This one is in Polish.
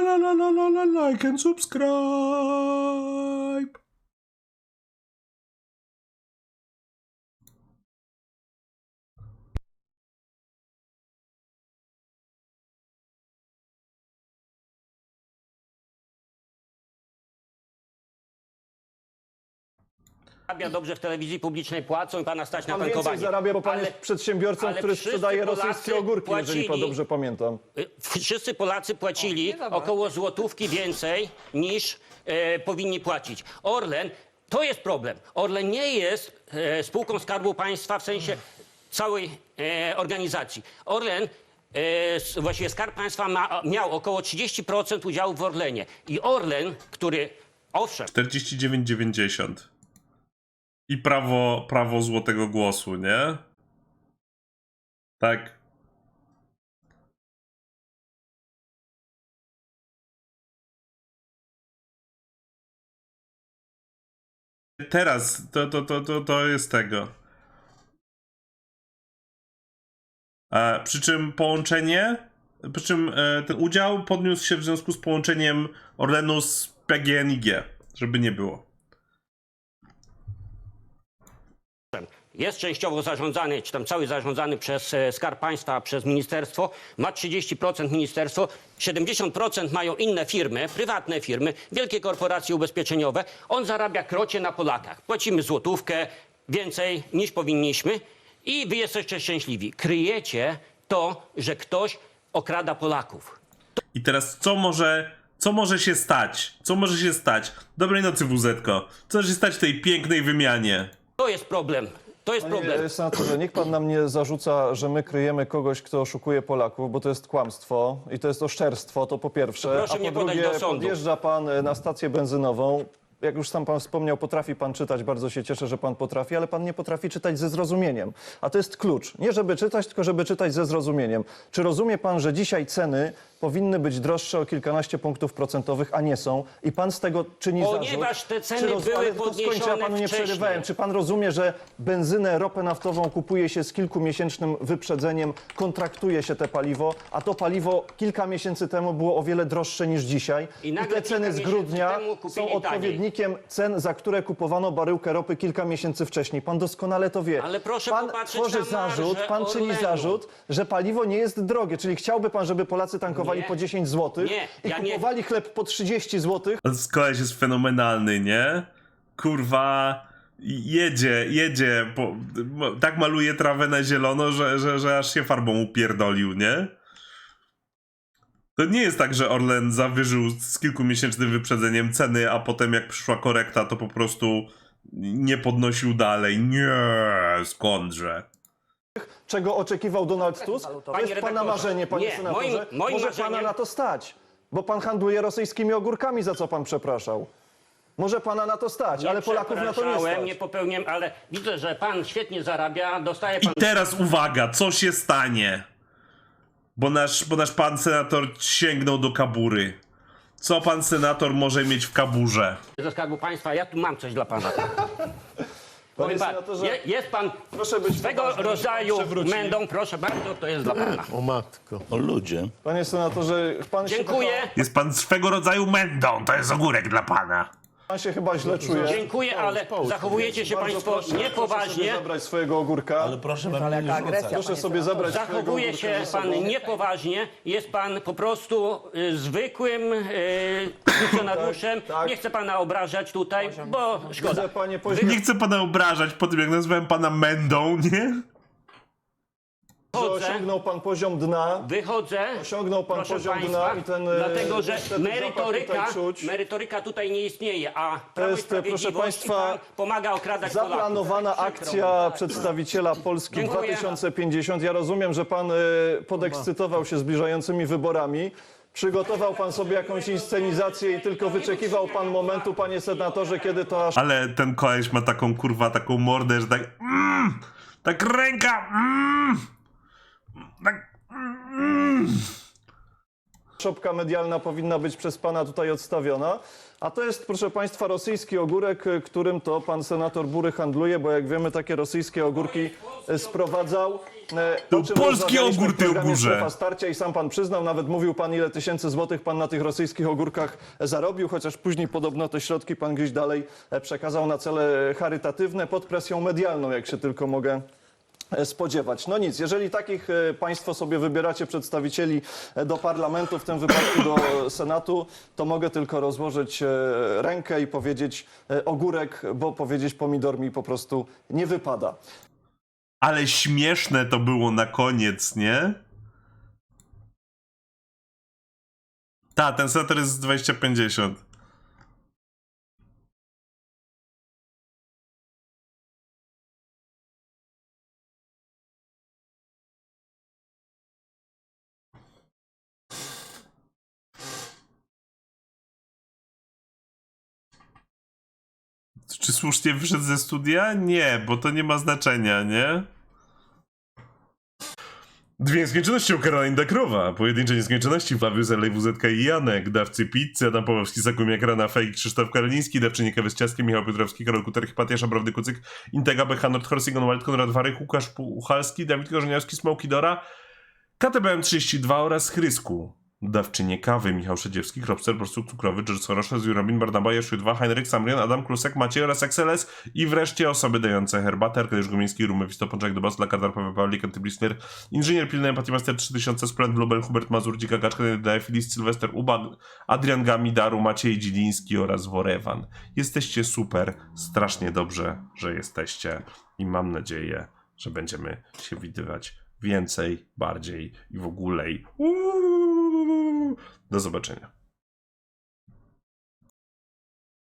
la la la la la like and subscribe. Zarabia dobrze w telewizji publicznej, płacą i pana stać na Pan więcej tankowanie. zarabia, bo pan Ale, jest przedsiębiorcą, ale który wszyscy sprzedaje Polacy rosyjskie ogórki, jeżeli pan płacili- dobrze pamiętam. y, wszyscy Polacy płacili około złotówki więcej niż e, powinni płacić. Orlen, to jest problem. Orlen nie jest e, spółką Skarbu Państwa w sensie całej e, organizacji. Orlen e, s- właściwie Skarb Państwa ma, miał około 30% udziału w Orlenie. I Orlen, który owszem, 49,90. I prawo, prawo złotego głosu, nie? Tak. Teraz to, to, to, to, to jest tego. E, przy czym połączenie, przy czym e, ten udział podniósł się w związku z połączeniem Orlenu z PGNiG, żeby nie było. Jest częściowo zarządzany, czy tam cały zarządzany przez e, Skarb Państwa, przez ministerstwo, ma 30% ministerstwo, 70% mają inne firmy, prywatne firmy, wielkie korporacje ubezpieczeniowe. On zarabia krocie na Polakach. Płacimy złotówkę więcej niż powinniśmy i wy jesteście szczęśliwi. Kryjecie to, że ktoś okrada Polaków. I teraz co może, co może się stać? Co może się stać? Dobrej nocy, WZ. Co może się stać w tej pięknej wymianie? To jest problem. To jest problem. Panie senatorze, niech pan nam nie zarzuca, że my kryjemy kogoś, kto oszukuje Polaków, bo to jest kłamstwo i to jest oszczerstwo, to po pierwsze. To proszę A po mnie podać drugie, do sądu. podjeżdża pan e, na stację benzynową. Jak już sam pan wspomniał, potrafi pan czytać, bardzo się cieszę, że pan potrafi, ale pan nie potrafi czytać ze zrozumieniem. A to jest klucz. Nie żeby czytać, tylko żeby czytać ze zrozumieniem. Czy rozumie pan, że dzisiaj ceny powinny być droższe o kilkanaście punktów procentowych, a nie są? I pan z tego czyni Ponieważ zarzut. te ceny Czy były ale tylko skończę, ja podniesione panu nie wcześniej. przerywałem. Czy pan rozumie, że benzynę, ropę naftową kupuje się z kilkumiesięcznym wyprzedzeniem, kontraktuje się te paliwo, a to paliwo kilka miesięcy temu było o wiele droższe niż dzisiaj. I nagle te ceny z miesięcy grudnia temu kupili są taniej. Odpowiednikiem cen, za które kupowano baryłkę ropy kilka miesięcy wcześniej. Pan doskonale to wie. Ale proszę pan popatrzeć tworzy na zarzut, marżę pan czyni Orlenu. zarzut, że paliwo nie jest drogie. Czyli chciałby pan, żeby Polacy tankowali Nie. po 10 zł Nie, i ja nie- kupowali chleb po 30 zł, Koleś jest fenomenalny, nie? Kurwa, jedzie, jedzie, po, tak maluje trawę na zielono, że, że, że aż się farbą upierdolił, nie? To nie jest tak, że Orlen zawyżył z kilkumiesięcznym wyprzedzeniem ceny, a potem jak przyszła korekta, to po prostu nie podnosił dalej. Nie, skądże. czego oczekiwał Donald Tusk? To jest pana marzenie, panie nie, senatorze. moim- moim Może marzeniem- pana na to stać, bo pan handluje rosyjskimi ogórkami, za co pan przepraszał. Może pana na to stać, Nie ale Polaków na to nie stać. nie popełniam, ale widzę, że pan świetnie zarabia, dostaje I pan teraz uwaga, co się stanie? Bo nasz, bo nasz pan senator sięgnął do kabury. Co pan senator może mieć w kaburze? ze Skarbu Państwa, ja tu mam coś dla pana. Panie Powiem pan, senatorze, je, jest pan proszę być swego poważnym, rodzaju przewróci. mędą, proszę bardzo, to jest dla pana. O matko. O ludzie. Panie senatorze, pan się, Dziękuję, Jest pan swego rodzaju mędą, to jest ogórek dla pana. Pan się chyba źle czuje. dziękuję, ale połóż, zachowujecie się Bardzo państwo proszę, Proszę sobie niepoważnie. zabrać swojego ogórka. Ale proszę mnie nie rzucać. Proszę sobie zabrać swojego Zachowuje ogórka się ze sobą. pan niepoważnie, jest pan po prostu y, zwykłym y, funkcjonariuszem. Tak, tak. Nie chcę pana obrażać tutaj, bo szkoda. Widzę, panie Nie chcę pana obrażać po tym, jak nazwałem pana mędą, nie? Że Wychodzę, osiągnął pan poziom dna. wychodzę. Osiągnął pan Proszę poziom państwa, dna i ten, e, dlatego, że niestety zapach merytoryka, tutaj czuć. merytoryka tutaj nie istnieje, a Prawo i jest, proszę Sprawiedliwość państwa, pan pomaga okradać Zaplanowana Polaków. akcja przedstawiciela Polski Dziękuję. 2050. Ja rozumiem, że pan y, podekscytował się zbliżającymi wyborami. Przygotował pan sobie jakąś inscenizację i tylko wyczekiwał pan momentu, panie senatorze, kiedy to aż Ale ten koleś ma taką kurwa, taką mordę, że tak. Mm, tak ręka. Mm, tak. Mm, Szopka medialna powinna być przez pana tutaj odstawiona. A to jest, proszę państwa, rosyjski ogórek, którym to pan senator Bury handluje, bo jak wiemy, takie rosyjskie ogórki sprowadzał. E, To o czym polski rozmawialiśmy ogór, w ty programie ogórze. Strefa Starcia i sam pan przyznał, nawet mówił pan, ile tysięcy złotych pan na tych rosyjskich ogórkach zarobił, chociaż później podobno te środki pan gdzieś dalej e, przekazał na cele charytatywne pod presją medialną, jak się tylko mogę spodziewać. No nic, jeżeli takich e, państwo sobie wybieracie przedstawicieli e, do parlamentu, w tym wypadku do Senatu, to mogę tylko rozłożyć e, rękę i powiedzieć e, ogórek, bo powiedzieć pomidor mi po prostu nie wypada. Ale śmieszne to było na koniec, nie? Ta, ten senator jest z 2050. Czy słusznie wyszedł ze studia? Nie, bo to nie ma znaczenia, nie? Dwie nieskończoności u Karolina Krowa, pojedyncze nieskończości Flawius Elej WZK i Janek, dawcy pizzy, Adam Pawłowski, Sakumia Krana, Fake, Krzysztof Karoliński, dawczyni kawy z ciastkiem, Michał Piotrowski, Karol Kuter, Hipatia, Szabrowny Kucyk, Intega, Becha, Nordhorst, Igon Wild, Konrad Warek, Łukasz Puchalski, Dawid Korzeniowski, Smoki Dora, KTBM 32 oraz Chrysku. Dawczynie kawy Michał Szedziewski, Kropster, Borsuk Cukrowy, George Soros, Robin, Barnaba, Jeszły 2, Heinrich Samrian, Adam Klusek, Maciej oraz XLS i wreszcie osoby dające herbatę, Arkadiusz Gumiński, Rumy, Wisto, Pączek, Dobas, dla Kadar, Paweł Pawlik, Antyblisner, Inżynier Pilny, Empatii Master 3000, Sprent, Blubel, Hubert Mazur, Dzika Gaczka, Daje, Filis, Sylwester, Uba, Adrian Gami, Daru, Maciej Dziliński oraz Worewan. Jesteście super, strasznie dobrze, że jesteście i mam nadzieję, że będziemy się widywać więcej, bardziej i w ogóle. Uuu. Do zobaczenia.